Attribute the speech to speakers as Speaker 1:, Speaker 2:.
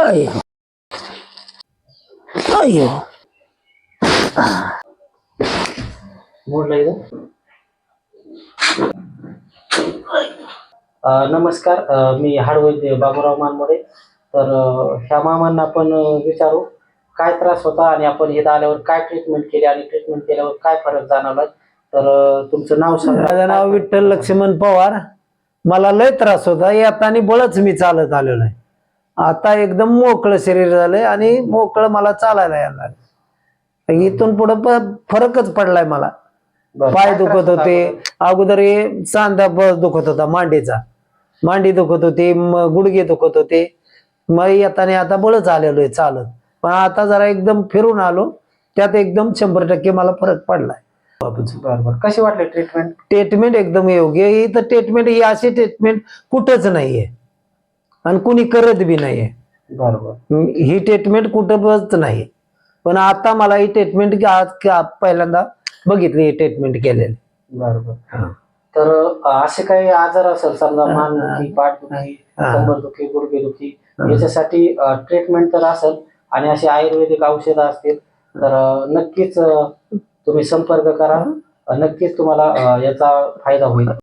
Speaker 1: अय्यो अय्यो
Speaker 2: मोडलं इथं? अ, नमस्कार. अ, मी हाडवैद्य बाबूराव मानमोडे. तर अ, ह्या मामांना आपण अ, विचारू. काय त्रास होता आणि आपण इथं आल्यावर काय ट्रीटमेंट केली आणि ट्रीटमेंट केल्यावर काय फरक जाणवला? तर अ, तुमचं नाव सांगा.
Speaker 1: माझं नाव विठ्ठल लक्ष्मण पवार. मला लय त्रास होता. येताना बळच मी चालत आलेलो आहे. आता एकदम मोकळं शरीर झालंय आणि मोकळं मला चालायला येणार. इथून पुढं फरकच पडलाय मला. पाय दुखत
Speaker 2: होता. अगोदर?
Speaker 1: हे सांधा ब- दुखत होता मांडीचा. मांडी दुखत होती गुडघे दुखत होते. मग येताना आता बळच आलेलो आहे चालत. पण आता जरा एकदम फिरून आलो. त्यात एकदम शंभर टक्के मला फरक पडलाय. बाबूजी
Speaker 2: बरं बरं. कशी वाटली ट्रीटमेंट
Speaker 1: ट्रीटमेंट एकदम योग्य आहे. इथं ट्रीटमेंट ही अशी ट्रीटमेंट कुठंच नाहीये. आणि कुणी करत बी नाहीये.
Speaker 2: बरं बरं
Speaker 1: ही ट्रीटमेंट कुठंच नाही. पण आता मला ही ट्रीटमेंट आज का- पहिल्यांदा बघितली ही ट्रीटमेंट केलेली.
Speaker 2: बरं बरं तर अ, असे काही आजार असेल समजा मान दुखी पाठ दुखी
Speaker 1: हा.
Speaker 2: कंबर दुखी गुडघे दुखी याच्यासाठी ट्रीटमेंट तर असेल आणि अशी आयुर्वेदिक औषधं असतील तर अ, नक्कीच अ, तुम्ही संपर्क करा. अ, नक्कीच तुम्हाला अ, याचा फायदा होईल.